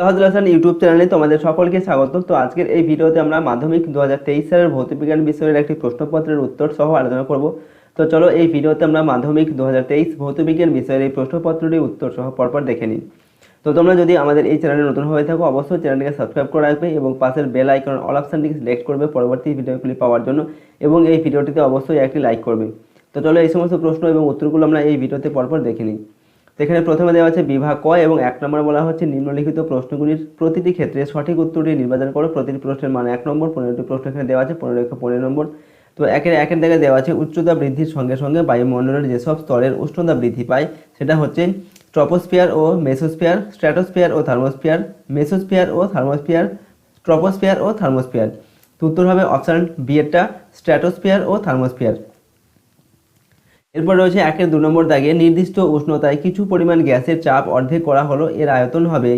তাহাদুল Hasan YouTube চ্যানেলে তোমাদের সকলকে স্বাগত। তো আজকের এই ভিডিওতে আমরা মাধ্যমিক দু হাজার তেইশ সালের ভৌতবিজ্ঞান বিষয়ের একটি প্রশ্নপত্রের উত্তর সহ আলোচনা করব। তো চলো এই ভিডিওতে আমরা মাধ্যমিক দু হাজার তেইশ ভৌতবিজ্ঞান বিষয়ের এই প্রশ্নপত্রটির উত্তর সহ পরপর দেখে নিই। তো তোমরা যদি আমাদের এই চ্যানেলে নতুন হয়ে থাকো, অবশ্যই চ্যানেলটিকে সাবস্ক্রাইব করে রাখবে এবং পাশের বেল আইকন অল অপশানটিকে সিলেক্ট করবে পরবর্তী ভিডিওগুলি পাওয়ার জন্য এবং এই ভিডিওটিতে অবশ্যই একটি লাইক করবে। তো চলো এই সমস্ত প্রশ্ন এবং উত্তরগুলো আমরা এই ভিডিওতে পরপর দেখে নিই। এখানে প্রথমে দেওয়া আছে বিভাগ ক এবং এক নম্বর বলা হচ্ছে নিম্নলিখিত প্রশ্নগুলির প্রতিটি ক্ষেত্রে সঠিক উত্তরটি নির্বাচন করো। প্রতিটি প্রশ্নের মান এক নম্বর, পনেরোটি প্রশ্ন এখানে দেওয়া আছে, পনেরো একশো পনেরো নম্বর। তো একের একের জায়গায় দেওয়া আছে উচ্চতা বৃদ্ধির সঙ্গে সঙ্গে বায়ুমণ্ডলের যেসব স্তরের উষ্ণতা বৃদ্ধি পায়, সেটা হচ্ছে ট্রপোস্ফিয়ার ও মেসোস্ফিয়ার, স্ট্র্যাটোস্ফিয়ার ও থার্মোস্ফিয়ার, মেসোস্ফিয়ার ও থার্মোস্ফিয়ার, ট্রপোস্ফিয়ার ও থার্মোস্ফিয়ার। তো উত্তর হবে অপশান বি স্ট্র্যাটোস্ফিয়ার ও থার্মোস্ফিয়ার। এরপর রয়েছে একের দু নম্বর দাগে নির্দিষ্ট উষ্ণতায় কিছু পরিমাণ গ্যাসের চাপ অর্ধেক করা হলো, এর আয়তন হবে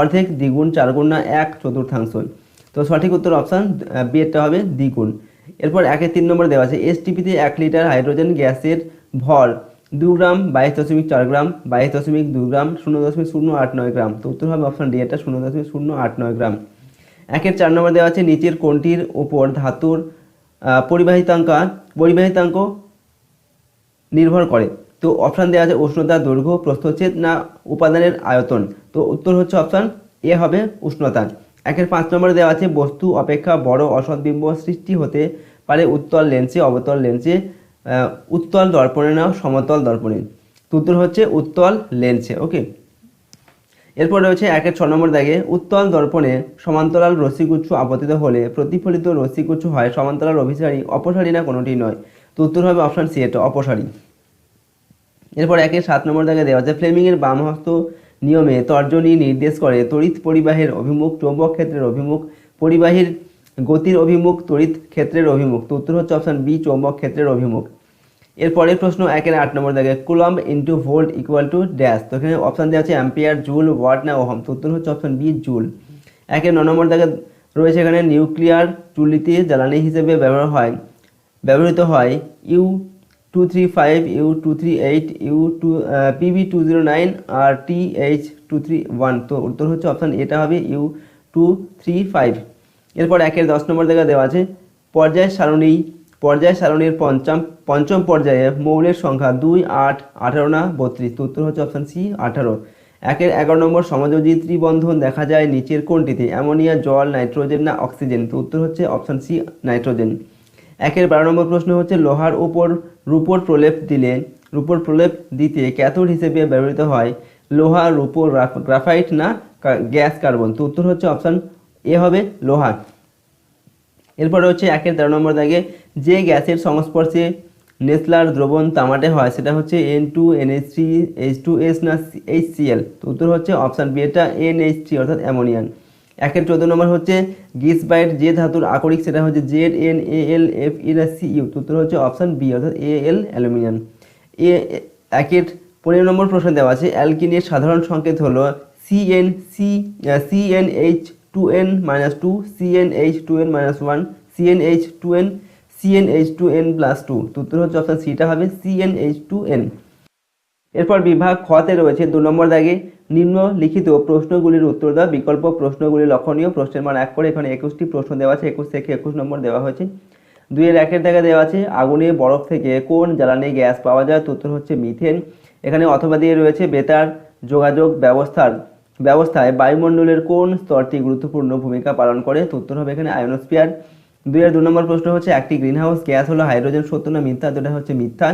অর্ধেক দ্বিগুণ চারগুণ না এক চতুর্থাংশ। তো সঠিক উত্তর অপশান বি এরটা হবে দ্বিগুণ। এরপর একের তিন নম্বর দেওয়া আছে এসটিপিতে এক লিটার হাইড্রোজেন গ্যাসের ভর দু গ্রাম বাইশ দশমিক চার গ্রাম, বাইশ দশমিক দু গ্রাম শূন্য দশমিক শূন্য আট নয় গ্রাম। তো উত্তর হবে অপশান ডি এটা শূন্য দশমিক শূন্য আট নয় গ্রাম। একের চার নম্বর দেওয়া আছে, নিচের কোনটির ওপর ধাতুর পরিবাহিতাঙ্কা, পরিবাহিতাঙ্ক নির্ভর করে। তো অপশান দেওয়া আছে উষ্ণতা, দৈর্ঘ্য, প্রস্থচ্ছেদ না উপাদানের আয়তন? তো উত্তর হচ্ছে অপশান এ হবে উষ্ণতা। একের পাঁচ নম্বরে দেওয়া আছে, বস্তু, অপেক্ষা, বড় অসৎবিম্ব সৃষ্টি হতে পারে উত্তল লেন্সে, অবতল লেন্সে উত্তল দর্পণে না সমতল দর্পণে। উত্তর হচ্ছে উত্তল লেন্সে ওকে এরপর রয়েছে একের ছ নম্বর দাগে, উত্তল দর্পণে সমান্তরাল রশ্মিগুচ্ছ আপতিত হলে প্রতিফলিত রশ্মিগুচ্ছ হয় সমান্তরাল অভিসারী, অপসারী না কোনোটি নয়। তো উত্তর হবে অপশান সি, এটা অপসারী। এরপর একের সাত নম্বর দাগে দেওয়া আছে, ফ্লেমিংয়ের বামহস্ত নিয়মে তর্জনী নির্দেশ করে, তড়িৎ পরিবাহের অভিমুখ, চৌম্বক ক্ষেত্রের অভিমুখ, পরিবাহীর গতির অভিমুখ, তড়িৎ ক্ষেত্রের অভিমুখ। তো উত্তর হচ্ছে অপশান বি, চৌম্বক ক্ষেত্রের অভিমুখ। এর পরের প্রশ্ন একের আট নম্বর দাগে, coulomb into volt equal to dash তো এখানে অপশান দেওয়া আছে অ্যাম্পিয়ার জুল ওয়াট না ওহম। তো উত্তর হচ্ছে অপশান বি জুল একের ন নম্বর দাগে রয়েছে এখানে নিউক্লিয়ার চুল্লিতে জ্বালানি হিসেবে ব্যবহার হয়। ব্যবহৃত হয় U two three five U two three eight U two PB two zero nine আর T H two three one তো উত্তর হচ্ছে অপশান এটা হবে ইউ টু থ্রি ফাইভ এরপর একের দশ নম্বর জায়গা দেওয়া আছে, পর্যায় সারণী, পর্যায় সারণীর পঞ্চম পঞ্চম পর্যায়ে মৌলের সংখ্যা দুই, আট, আঠারো না বত্রিশ। তো উত্তর হচ্ছে অপশান সি আঠারো। একের এগারো নম্বর সমযোজী ত্রিবন্ধন দেখা যায় নিচের কোনটিতে? অ্যামোনিয়া, জল, নাইট্রোজেন না অক্সিজেন? তো উত্তর হচ্ছে অপশান সি নাইট্রোজেন। একের বারো নম্বর প্রশ্ন হচ্ছে, লোহার উপর রূপোর প্রলেপ দিলে, রূপোর প্রলেপ দিতে ক্যাথোড হিসেবে ব্যবহৃত হয় লোহা রূপো গ্রাফাইট না গ্যাস কার্বন? তো উত্তর হচ্ছে অপশান এ হবে লোহা এরপরে হচ্ছে একের তেরো নম্বর দাগে, যে গ্যাসের সংস্পর্শে নেসলার দ্রবণ তামাটে হয়, সেটা হচ্ছে N two N H three H two S না এইচ সি এল তো উত্তর হচ্ছে অপশান বি, এটা এন এইচ থ্রি অর্থাৎ অ্যামোনিয়ান। একের চোদ্দ নম্বর হচ্ছে গিসবাইট যে ধাতুর আকরিক, সেটা হচ্ছে Z N, A L, F Ira C, U. উত্তর হচ্ছে অপশান বি, অর্থাৎ এ, এল, অ্যালুমিনিয়াম। এ একের পনেরো নম্বর প্রশ্ন দেওয়া আছে, অ্যালকিনের সাধারণ সংকেত হলো CN C CN H two N minus two CN H two N minus one CN H two N CN H two N plus two উত্তর হচ্ছে অপশান সিটা হবে সিএন এইচ টু এন এরপর বিভাগ খতে রয়েছে দু নম্বর দাগে নিম্নলিখিত প্রশ্নগুলির উত্তর দেওয়া, বিকল্প প্রশ্নগুলি লক্ষণীয়, প্রশ্নের মান এক করে এখানে একুশটি প্রশ্ন দেওয়া আছে, একুশ থেকে একুশ নম্বর দেওয়া হয়েছে। দুইয়ের একের দাগে দেওয়া আছে, আগুনে বরফ থেকে কোন জ্বালানি গ্যাস পাওয়া যায়? উত্তর হচ্ছে মিথেন। এখানে অথবা দিয়ে রয়েছে বেতার যোগাযোগ ব্যবস্থার, ব্যবস্থায় বায়ুমণ্ডলের কোন স্তরটি গুরুত্বপূর্ণ ভূমিকা পালন করে? উত্তর হবে এখানে আয়নোস্ফিয়ার। দুইয়ের দু নম্বর প্রশ্ন হচ্ছে, একটি গ্রিনহাউস গ্যাস হলো হাইড্রোজেন সত্য না মিথ্যা? যেটা হচ্ছে মিথ্যা।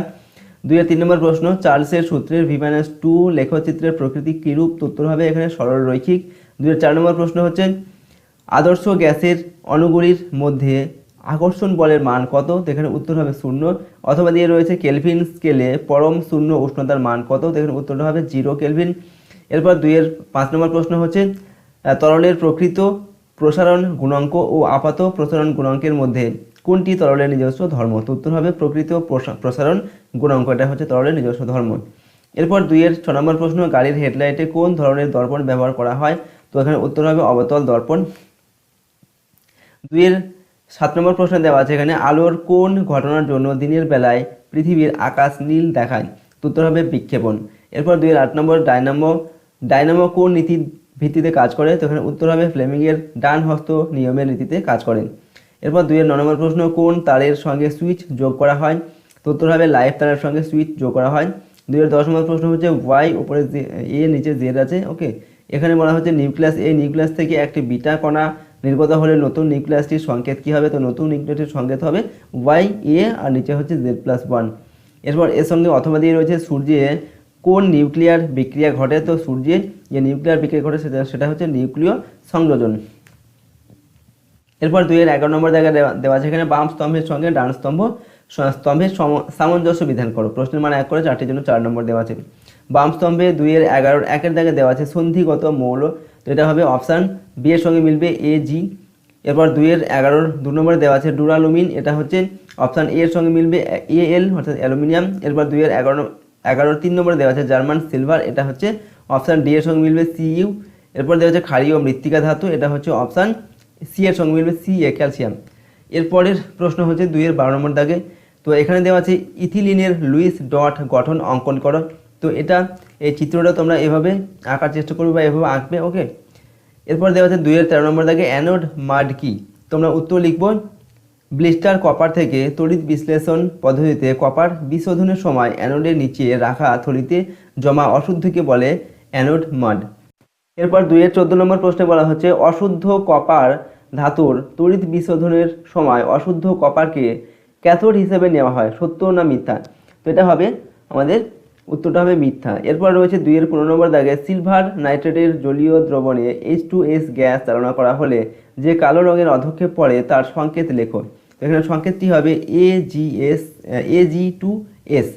দুইয়ের তিন নম্বর প্রশ্ন, চার্লসের সূত্রের ভি মাইনাস টু লেখচিত্রের প্রকৃতি কীরূপ তো উত্তর হবে এখানে সরল রৈখিক? দুইয়ের চার নম্বর প্রশ্ন হচ্ছে, আদর্শ গ্যাসের অণুগুলির মধ্যে আকর্ষণ বলের মান কত? এখানে উত্তর হবে শূন্য। অথবা দিয়ে রয়েছে কেলভিন স্কেলে পরম শূন্য উষ্ণতার মান কত? এখানে উত্তরটা হবে জিরো কেলভিন। এরপর দুইয়ের পাঁচ নম্বর প্রশ্ন হচ্ছে তরলের প্রকৃত প্রসারণ গুণাঙ্ক ও আপাত প্রসারণ গুণাঙ্কের মধ্যে কোনটি তরলের নিজস্ব ধর্ম? তো উত্তর হবে প্রকৃত প্রসা- প্রসারণ গুণাঙ্ক, এটা হচ্ছে তরলের নিজস্ব ধর্ম। এরপর দুইয়ের ছ নম্বর প্রশ্ন, গাড়ির হেডলাইটে কোন ধরনের দর্পণ ব্যবহার করা হয়? তো এখানে উত্তর হবে অবতল দর্পণ। দুইয়ের সাত নম্বর প্রশ্ন দেওয়া আছে এখানে, আলোর কোন ঘটনার জন্য দিনের বেলায় পৃথিবীর আকাশ নীল দেখায়? উত্তর হবে বিক্ষেপণ। এরপর দুইয়ের আট নম্বর ডায়নামো ডায়নামো কোন নীতির ভিত্তিতে কাজ করে? তো এখানে উত্তর হবে ফ্লেমিংয়ের ডান হস্ত নিয়মের নীতিতে কাজ করেন এরপর দুইয়ের ন নম্বর প্রশ্ন, কোন তারের সঙ্গে সুইচ যোগ করা হয়? তো উত্তর হবে লাইফ তারের সঙ্গে সুইচ যোগ করা হয়। দুইয়ের দশ নম্বর প্রশ্ন হচ্ছে ওয়াই উপরে এ নিচে জেড আছে ওকে এখানে বলা হচ্ছে নিউক্লিয়াস এই নিউক্লিয়াস থেকে একটি বিটা কণা নির্গত হলে নতুন নিউক্লিয়াসটির সংকেত কী হবে? তো নতুন নিউক্লিয়াসটির সংকেত হবে ওয়াই এ আর নিচে হচ্ছে জেড প্লাস ওয়ান এরপর এর সঙ্গে অথবা দিয়ে রয়েছে সূর্যে কোন নিউক্লিয়ার বিক্রিয়া ঘটে? তো সূর্যের যে নিউক্লিয়ার বিক্রিয়া ঘটে সেটা সেটা হচ্ছে নিউক্লিয় সংযোজন এরপর দুইয়ের এগারো নম্বর জায়গায় দেওয়া আছে। এখানে বাম স্তম্ভের সঙ্গে ডান স্তম্ভ স্তম্ভের সামঞ্জস্য বিধান করো। প্রশ্নের মান এক করে চারটির জন্য চার নম্বর দেওয়া আছে। বাম স্তম্ভে দুইয়ের এগারোর একের জায়গায় দেওয়া আছে সন্ধিগত মৌল। তো এটা হবে অপশান বি এর সঙ্গে মিলবে এ, জি। এরপর দুইয়ের এগারোর দু নম্বরে দেওয়া আছে ডুরালুমিন। এটা হচ্ছে অপশান এ এর সঙ্গে মিলবে এ এল, অর্থাৎ অ্যালুমিনিয়াম। এরপর দুইয়ের এগারো এগারোর তিন নম্বরে দেওয়া আছে জার্মান সিলভার। এটা হচ্ছে অপশান ডি এর সঙ্গে মিলবে সিইউ এরপর দেওয়া আছে ক্ষারীয় মৃত্তিকা ধাতু। এটা হচ্ছে অপশান সি এর সঙ্গে মিলবে সি এ ক্যালসিয়াম এরপরের প্রশ্ন হচ্ছে দুইয়ের বারো নম্বর দাগে। তো এখানে দেওয়া আছে ইথিলিনের লুইস ডট গঠন অঙ্কন করো। তো এটা এই চিত্রটা তোমরা এভাবে আঁকার চেষ্টা করবে বা এভাবে আঁকবে ওকে এরপর দেওয়া আছে দুইয়ের তেরো নম্বর দাগে অ্যানোড মাড কি? তোমরা উত্তর লিখব, ব্লিস্টার কপার থেকে তড়িৎ বিশ্লেষণ পদ্ধতিতে কপার বিশোধনের সময় অ্যানোডের নিচে রাখা থলিতে জমা অশুদ্ধকে বলে অ্যানোড মাড এরপর দুইয়ের চোদ্দ নম্বর প্রশ্নে বলা হচ্ছে, অশুদ্ধ কপার ধাতুর তড়িৎ বিশোধনের সময় অশুদ্ধ কপারকে ক্যাথোড হিসেবে নেওয়া হয়, সত্য না মিথ্যা? তো এটা হবে আমাদের উত্তরটা হবে মিথ্যা। এরপর রয়েছে দুইয়ের পনেরো নম্বর দাগে, সিলভার নাইট্রেটের জলীয় দ্রবণে এইচ টু এস গ্যাস চালনা করা হলে যে কালো রঙের অধক্ষেপ পড়ে তার সংকেত লেখো। এখানে সংকেতটি হবে A G S A G two S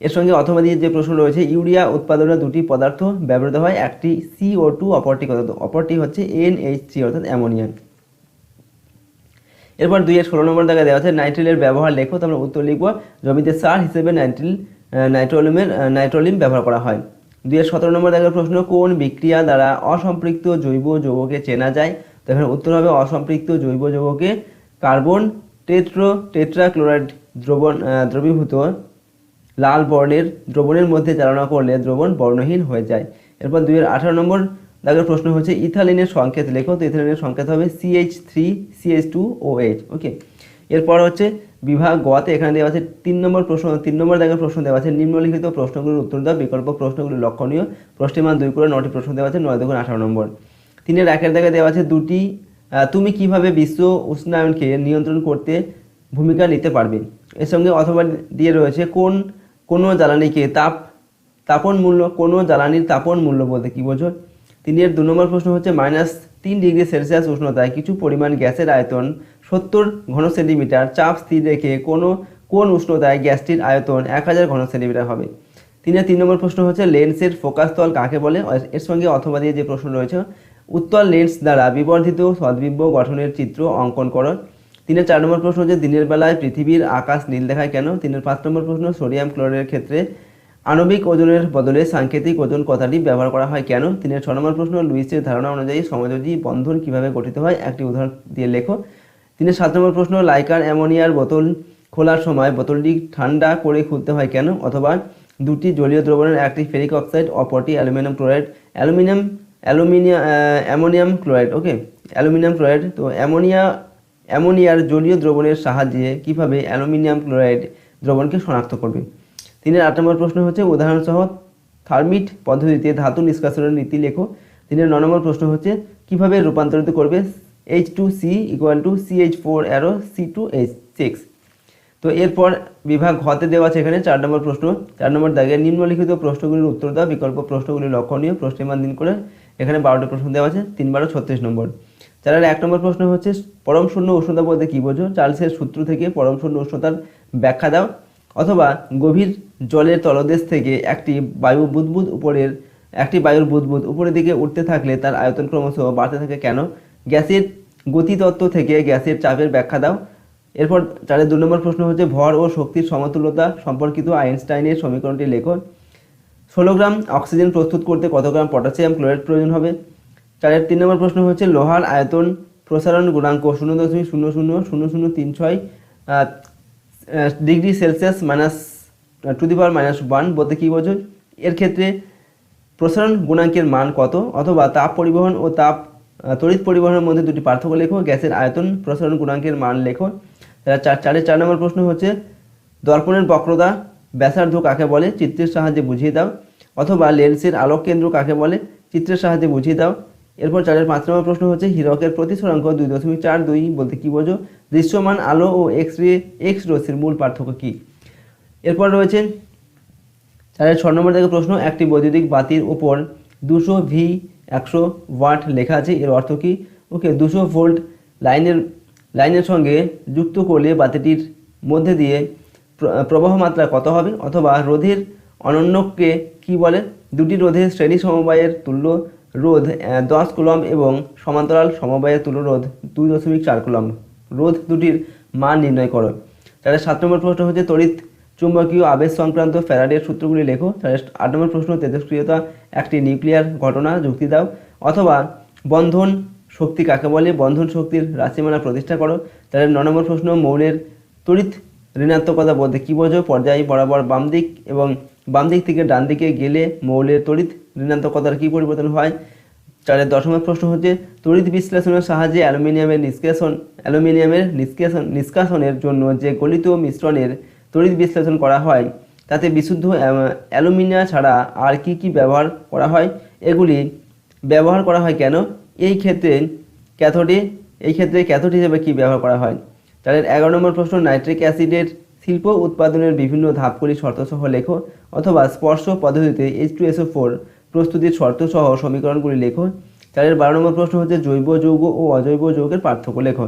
এর সঙ্গে অথবা যে প্রশ্ন রয়েছে, ইউরিয়া উৎপাদনে দুটি পদার্থ ব্যবহৃত হয়, একটি সিও টু অপরটি কত? অপরটি হচ্ছে এনএইচ থ্রি অর্থাৎ অ্যামোনিয়া এরপর দুইয়ের ষোলো নম্বর জায়গায় দেওয়া আছে, নাইট্রিলের ব্যবহার লেখো তো আমরা উত্তর লিখব, জমিতে সার হিসেবে নাইট্রিল নাইট্রোলিমের নাইট্রোলিম ব্যবহার করা হয়। দুইয়ের সতেরো নম্বর জায়গায় প্রশ্ন, কোন বিক্রিয়া দ্বারা অসম্পৃক্ত জৈব যৌগকে চেনা যায়? তো এখানে উত্তর হবে অসম্পৃক্ত জৈব যৌগকে কার্বন টেট্রো, টেট্রাক্লোরাইড দ্রবণ দ্রবীভূত লাল বর্ণের, দ্রবণের মধ্যে চালনা করলে দ্রবণ বর্ণহীন হয়ে যায়। এরপর দুইয়ের আঠারো নম্বর দাগের প্রশ্ন হচ্ছে, ইথালিনের সংকেত লেখো তো ইথালিনের সংকেত হবে CH three CH two O H okay এরপর হচ্ছে বিভাগ গোয়াতে এখানে দেওয়া আছে তিন নম্বর প্রশ্ন, তিন নম্বর দাগের প্রশ্ন দেওয়া আছে, নিম্নলিখিত প্রশ্নগুলোর উত্তর দাও, বিকল্প প্রশ্নগুলি লক্ষণীয় প্রশ্নের মান দুই করে নটি প্রশ্ন দেওয়া আছে, নয় দুগুণ আঠারো নম্বর। তিনের একের দাগে দেওয়া আছে দুটি তুমি কীভাবে বিশ্ব উষ্ণায়নকে নিয়ন্ত্রণ করতে ভূমিকা নিতে পারবে? এর সঙ্গে অথবা দিয়ে রয়েছে কোন কোনো জ্বালানিকে তাপ, তাপন মূল্য, কোনো জ্বালানির তাপন মূল্য বলতে কি বোঝো? তিনের দু নম্বর প্রশ্ন হচ্ছে মাইনাস তিন ডিগ্রি সেলসিয়াস উষ্ণতায় কিছু পরিমাণ গ্যাসের আয়তন সত্তর ঘন সেন্টিমিটার। চাপ স্থির রেখে কোনো, কোন উষ্ণতায় গ্যাসটির আয়তন এক হাজার ঘন সেন্টিমিটার হবে? তিনের তিন নম্বর প্রশ্ন হচ্ছে লেন্সের ফোকাস তল কাকে বলে? এর সঙ্গে অথবা দিয়ে যে প্রশ্ন রয়েছে, উত্তল লেন্স দ্বারা বিবর্ধিত সদ্বিব্য গঠনের চিত্র অঙ্কন করো। তিনের চার নম্বর প্রশ্ন হচ্ছে, দিনের বেলায় পৃথিবীর আকাশ নীল দেখায় কেন? তিনের পাঁচ নম্বর প্রশ্ন, সোডিয়াম ক্লোরাইডের ক্ষেত্রে আণবিক ওজনের বদলে সাংকেতিক ওজন কথাটি ব্যবহার করা হয় কেন? তিনের ছ নম্বর প্রশ্ন, লুইসের ধারণা অনুযায়ী সমযোজী বন্ধন কীভাবে গঠিত হয়? একটি উদাহরণ দিয়ে লেখো। তিনের সাত নম্বর প্রশ্ন, লাইকার অ্যামোনিয়ার বোতল খোলার সময় বোতলটি ঠান্ডা করে খুলতে হয় কেন? অথবা দুটি জলীয় দ্রবণের একটি ফেরিক অক্সাইড, অপরটি aluminium chloride. Aluminium aluminium ammonium chloride, okay? Aluminium chloride, তো অ্যামোনিয়া অ্যামোনিয়ার জলীয় দ্রবণের সাহায্যে কীভাবে অ্যালুমিনিয়াম ক্লোরাইড দ্রবণকে শনাক্ত করবে? তিনের আট নম্বর প্রশ্ন হচ্ছে, উদাহরণসহ থার্মিট পদ্ধতিতে ধাতু নিষ্কাশনের নীতি লেখো। তিনের ন নম্বর প্রশ্ন হচ্ছে, কীভাবে রূপান্তরিত করবে H two C equal to C H four arrow C two H six তো এরপর বিভাগ ঘতে দেওয়া আছে এখানে চার নম্বর প্রশ্ন। চার নম্বর দাগে নিম্নলিখিত প্রশ্নগুলির উত্তর দাও, বিকল্প প্রশ্নগুলি লক্ষণীয়, প্রশ্নের মান দিন করে। এখানে বারোটি প্রশ্ন দেওয়া আছে তিন বারো ছত্রিশ নম্বর। চারের এক নম্বর প্রশ্ন হচ্ছে, পরম শূন্য উষ্ণতা বলতে কী বোঝো? চার্লসের সূত্র থেকে পরম শূন্য উষ্ণতার ব্যাখ্যা দাও। অথবা গভীর জলের তলদেশ থেকে একটি বায়ু বুদবুদ উপরের, একটি বায়ুর বুদবুদ উপরের দিকে উঠতে থাকলে তার আয়তন ক্রমশ বাড়তে থাকে কেন? গ্যাসের গতিতত্ত্ব থেকে গ্যাসের চাপের ব্যাখ্যা দাও। এরপর চারের দু নম্বর প্রশ্ন হচ্ছে, ভর ও শক্তির সমতুল্যতা সম্পর্কিত আইনস্টাইনের সমীকরণটি লেখো। ষোলো গ্রাম অক্সিজেন প্রস্তুত করতে কত গ্রাম পটাশিয়াম ক্লোরাইড প্রয়োজন হবে? চারের তিন নম্বর প্রশ্ন হচ্ছে, লোহার আয়তন প্রসারণ গুণাঙ্ক শূন্য দশমিক শূন্য শূন্য শূন্য শূন্য তিন ছয় degree Celsius minus two the power minus one, বলতে কী বোঝো? এর ক্ষেত্রে প্রসারণ গুণাঙ্কের মান কত? অথবা তাপ পরিবহন ও তাপ তড়িৎ পরিবহনের মধ্যে দুটি পার্থক্য লেখো, গ্যাসের আয়তন প্রসারণ গুণাঙ্কের মান লেখো। তাহলে চার চারের চার নম্বর প্রশ্ন হচ্ছে, দর্পণের বক্রতা ব্যাসার্ধ কাকে বলে? চিত্রের সাহায্যে বুঝিয়ে দাও। অথবা লেন্সের আলোক কেন্দ্র কাকে বলে? চিত্রের সাহায্যে বুঝিয়ে দাও। এরপর চারের পাঁচ নম্বর প্রশ্ন হচ্ছে, হীরকের প্রতিসরাঙ্ক দুই দশমিক চার দুই, বলতে কী বোঝো? দৃশ্যমান আলো ও এক্স রে এক্স রশ্মির মূল পার্থক্য কী? এরপর রয়েছে চারের ছ নম্বর থেকে প্রশ্ন, একটি বৈদ্যুতিক বাতির উপর দুশো ভি একশো ওয়াট লেখা আছে, এর অর্থ কী? ওকে, দুশো ভোল্ট লাইনের লাইনের সঙ্গে যুক্ত করলে বাতিটির মধ্যে দিয়ে প্র- প্রবাহ মাত্রা কত হবে? অথবা রোধের অনন্যকে কি বলে? দুটি রোধের শ্রেণি সমবায়ের তুল্য রোধ দশ কুলম এবং সমান্তরাল সমবায়ের তুল্য রোধ দুই দশমিক চার কুলম রোধ দুটির মান নির্ণয় করো। তাহলে সাত নম্বর প্রশ্ন হচ্ছে তড়িৎ চুম্বকীয় আবেশ সংক্রান্ত ফ্যারাডের সূত্রগুলি লেখো। তাহলে আট নম্বর প্রশ্ন, তেজস্ক্রিয়তা একটি নিউক্লিয়ার ঘটনা, যুক্তি দাও। অথবা বন্ধন শক্তি কাকে বলে? বন্ধন শক্তির রাশিমালা প্রতিষ্ঠা করো। তাহলে ন নম্বর প্রশ্ন, মৌলের তড়িৎ ঋণাত্মকতা বলতে কী বোঝো পর্যায় বরাবর বাম দিক এবং বাম দিক থেকে ডান দিকে গেলে মৌলের তড়িৎ ঋণাত্মকতার কী পরিবর্তন হয়? চারের দশমের প্রশ্ন হচ্ছে, তড়িৎ বিশ্লেষণের সাহায্যে অ্যালুমিনিয়ামের নিষ্কাশন অ্যালুমিনিয়ামের নিষ্কাশন, নিষ্কাশনের জন্য যে গলিত মিশ্রণের তড়িৎ বিশ্লেষণ করা হয়, তাতে বিশুদ্ধ অ্যা- অ্যালুমিনিয়া ছাড়া আর কি কি ব্যবহার করা হয়? এগুলি ব্যবহার করা হয় কেন? এই ক্ষেত্রে ক্যাথোডে, এই ক্ষেত্রে ক্যাথোড হিসেবে কি ব্যবহার করা হয়? তাহলে এগারো নম্বর প্রশ্ন, নাইট্রিক অ্যাসিডের শিল্প উৎপাদনের বিভিন্ন ধাপগুলি শর্তসহ লেখো অথবা স্পর্শ পদ্ধতিতে এইচ টু এসও ফোর প্রস্তুতির শর্তসহ সমীকরণগুলি লেখো। তাহলে বারো নম্বর প্রশ্ন হচ্ছে জৈব, যৌগ ও অজৈব যৌগের পার্থক্য লেখো।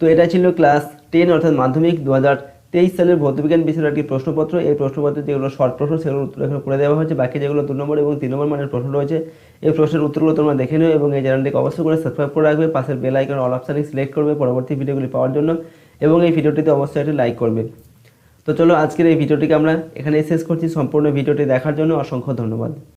তো এটা ছিল ক্লাস টেন অর্থাৎ মাধ্যমিক দু হাজার তেইশ সালের ভৌতবিজ্ঞান বিষয়ের একটি প্রশ্নপত্র। এই প্রশ্নপত্রে যেগুলো শর্ট প্রশ্ন সেগুলো উত্তর এখানে করে দেওয়া হয়েছে। বাকি যেগুলো দু নম্বর এবং তিন নম্বর মানের প্রশ্ন রয়েছে, এই প্রশ্নের উত্তরগুলো তোমরা দেখে নিও এবং এই চ্যানেলটিকে অবশ্যই করে সাবস্ক্রাইব করে রাখবে। পাশের বেল আইকন অল অপশানে সিলেক্ট করবে পরবর্তী ভিডিওগুলি পাওয়ার জন্য এবং এই ভিডিওটিতে অবশ্যই একটি লাইক করবে। তো চলো আজকের এই ভিডিওটিকে আমরা এখানে শেষ করছি। সম্পূর্ণ ভিডিওটি দেখার জন্য অসংখ্য ধন্যবাদ।